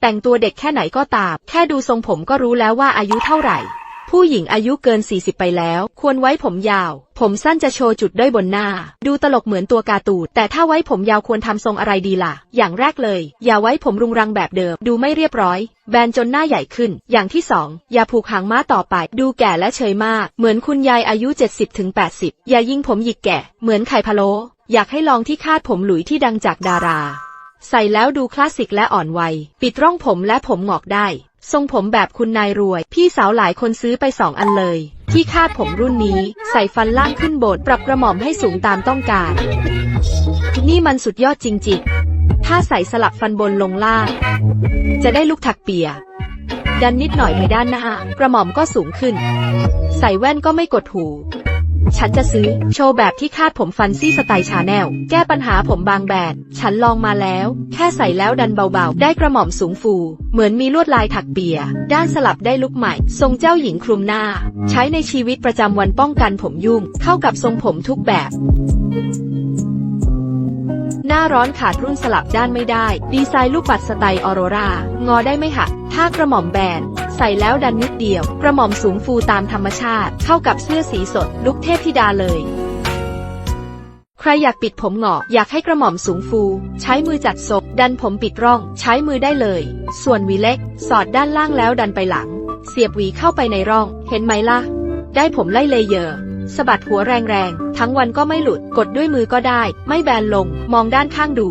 แต่งตัวเด็กแค่ไหนก็ตาม แค่ดูทรงผมก็รู้แล้วว่าอายุเท่าไหร่ ผู้หญิงอายุเกิน 40 ไปแล้ว ควรไว้ผมยาว ผมสั้นจะโชว์จุดด้อยบนหน้า ดูตลกเหมือนตัวการ์ตูน แต่ถ้าไว้ผมยาวควรทำทรงอะไรดีล่ะ อย่างแรกเลย อย่าไว้ผมรุงรังแบบเดิม ดูไม่เรียบร้อย แบนจนหน้าใหญ่ขึ้น อย่างที่สองอย่าผูกหางม้าต่อไป ดูแก่และเฉยมาก เหมือนคุณยายอายุ 70-80 อย่ายิ่งผมหยิกแก่ เหมือนไข่พะโล อยากให้ลองที่คาดผมหลุยที่ดังจากดารา ใส่แล้วดูคลาสสิกและอ่อนวัย ปิดร่องผมและผมงอกได้ ทรงผมแบบคุณนายรวย พี่สาวหลายคนซื้อไปสองอันเลย ที่คาดผมรุ่นนี้ ใส่ฟันล่างขึ้นโบดปรับกระหม่อมให้สูงตามต้องการ นี่มันสุดยอดจริงๆ ถ้าใส่สลับฟันบนลงล่าง จะได้ลุกถักเปีย ดันนิดหน่อยไปด้านหน้า กระหม่อมก็สูงขึ้น ใส่แว่นก็ไม่กดหู ฉันจะซื้อ โชว์แบบที่คาดผมฟันซี่สไตล์ชาแนล แก้ปัญหาผมบางแบนฉันลองมาแล้ว แค่ใส่แล้วดันเบาๆ ได้กระหม่อมสูงฟู เหมือนมีลวดลายถักเปีย ด้านสลับได้ลุกใหม่ ทรงเจ้าหญิงคลุมหน้า ใช้ในชีวิตประจำวันป้องกันผมยุ่ง เข้ากับทรงผมทุกแบบ หน้าร้อนขาดรุ่นสลับด้านไม่ได้ ดีไซน์ลูกปัดสไตล์ออโรรางอได้ไม่หักถ้ากระหม่อมแบน ใส่แล้วดันนิดเดียว กระหม่อมสูงฟูตามธรรมชาติ เข้ากับเสื้อสีสด ลุกเทพธิดาเลย ใครอยากปิดผมหงอกอยากให้กระหม่อมสูงฟู ใช้มือจัดศกดันผมปิดร่อง ใช้มือได้เลย ส่วนหวีเล็ก สอดด้านล่างแล้วดันไปหลัง เสียบหวีเข้าไปในร่อง เห็นไหมล่ะ ได้ผมไล่เลเยอร์สะบัดหัวแรงๆ ทั้งวันก็ไม่หลุด กดด้วยมือก็ได้ ไม่แบนลง มองด้านข้างดู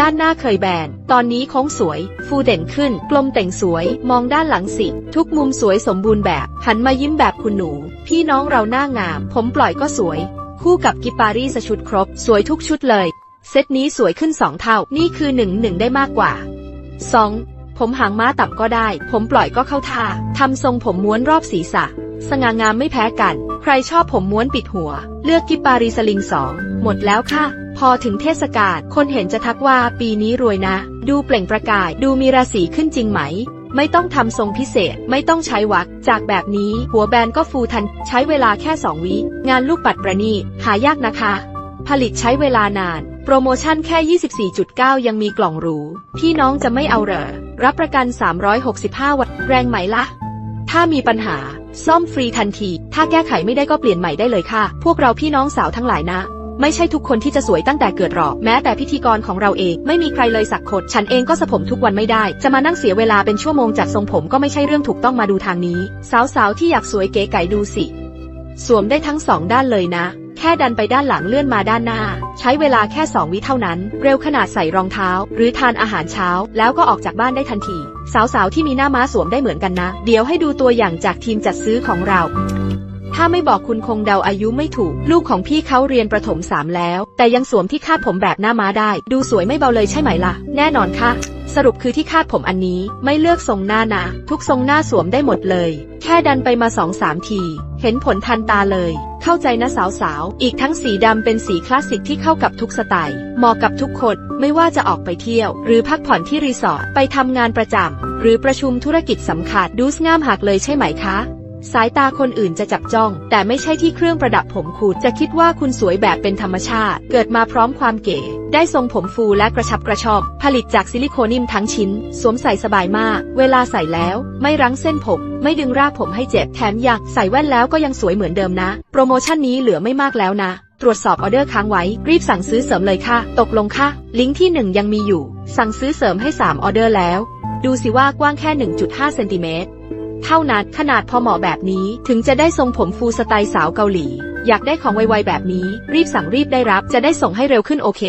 ด้านหน้าเคยแบน ตอนนี้โค้งสวย ฟูเด่นขึ้น กลมแต่งสวย มองด้านหลังสิ ทุกมุมสวยสมบูรณ์แบบ หันมายิ้มแบบคุณหนู พี่น้องเราหน้างาม ผมปล่อยก็สวย คู่กับกิปารีสชุดครบ สวยทุกชุดเลย เซตนี้สวยขึ้นสองเท่า นี่คือหนึ่งหนึ่งได้มากกว่า 2. ผมหางม้าต่ำก็ได้ ผมปล่อยก็เข้าท่า ทำทรงผมม้วนรอบศีรษะ สง่างามไม่แพ้กัน ใครชอบผมม้วนปิดหัว เลือกกิปปารีสลิงสอง หมดแล้วค่ะ พอถึงเทศกาลคนเห็นจะทักว่าปีนี้รวยนะ ดูเปล่งประกายดูมีราศีขึ้นจริงไหม ไม่ต้องทำทรงพิเศษไม่ต้องใช้วักจากแบบนี้หัวแบนก็ฟูทัน ใช้เวลาแค่2วิ งานลูกปัดประณีตหายากนะคะ ผลิตใช้เวลานาน โปรโมชั่นแค่ 24.9 ยังมีกล่องหรู พี่น้องจะไม่เอาเหรอ รับประกัน 365 วันแรงไหมล่ะ ถ้ามีปัญหาซ่อมฟรีทันที ถ้าแก้ไขไม่ได้ก็เปลี่ยนใหม่ได้เลยค่ะ พวกเราพี่น้องสาวทั้งหลายนะ ไม่ใช่ทุกคนที่จะสวยตั้งแต่เกิดหรอก แม้แต่พิธีกรของเราเองไม่มีใครเลยสักคนฉันเองก็สระผมทุกวันไม่ได้ จะมานั่งเสียเวลาเป็นชั่วโมงจัดทรงผมก็ไม่ใช่เรื่องถูกต้องมาดูทางนี้ สาวๆที่อยากสวยเก๋ไก๋ดูสิ สวมได้ทั้งสองด้านเลยนะแค่ดันไปด้านหลังเลื่อนมาด้านหน้า ใช้เวลาแค่ 2 วิเท่านั้น เร็วขนาดใส่รองเท้า หรือทานอาหารเช้า แล้วก็ออกจากบ้านได้ทันที สาวๆที่มีหน้าม้าสวมได้เหมือนกันนะ เดี๋ยวให้ดูตัวอย่างจากทีมจัดซื้อของเรา ถ้าไม่บอกคุณคงเดาอายุไม่ถูก ลูกของพี่เขาเรียนประถมสามแล้ว แต่ยังสวมที่คาดผมแบบหน้าม้าได้ ดูสวยไม่เบาเลยใช่ไหมล่ะ แน่นอนค่ะ สรุปคือที่คาดผมอันนี้ไม่เลือกทรงหน้านะ ทุกทรงหน้าสวมได้หมดเลย แค่ดันไปมาสองสามที เห็นผลทันตาเลย เข้าใจนะสาวๆ อีกทั้งสีดำเป็นสีคลาสสิกที่เข้ากับทุกสไตล์ เหมาะกับทุกคน ไม่ว่าจะออกไปเที่ยว หรือพักผ่อนที่รีสอร์ท ไปทำงานประจำหรือประชุมธุรกิจสำคัญ ดูสง่ามหักเลยใช่ไหมคะ สายตาคนอื่นจะจับจ้อง แต่ไม่ใช่ที่เครื่องประดับผมคุณจะคิดว่าคุณสวยแบบเป็นธรรมชาติ เกิดมาพร้อมความเก๋ ได้ทรงผมฟูและกระชับกระชอบ ผลิตจากซิลิโคนิมทั้งชิ้น สวมใส่สบายมาก เวลาใส่แล้ว ไม่รั้งเส้นผม ไม่ดึงรากผมให้เจ็บ แถมยังใส่แว่นแล้วก็ยังสวยเหมือนเดิมนะ โปรโมชั่นนี้เหลือไม่มากแล้วนะ ตรวจสอบออเดอร์ค้างไว้ รีบสั่งซื้อเสริมเลยค่ะ ตกลงค่ะ ลิงก์ที่ 1 ยังมีอยู่ สั่งซื้อเสริมให้ 3 ออเดอร์แล้ว ดูสิว่ากว้างแค่ 1.5 เซนติเมตร เท่านั้นขนาดพอเหมาะแบบนี้ถึงจะได้ทรงผมฟูสไตล์สาวเกาหลี อยากได้ของไวๆแบบนี้ รีบสั่งรีบได้รับจะได้ส่งให้เร็วขึ้นโอเค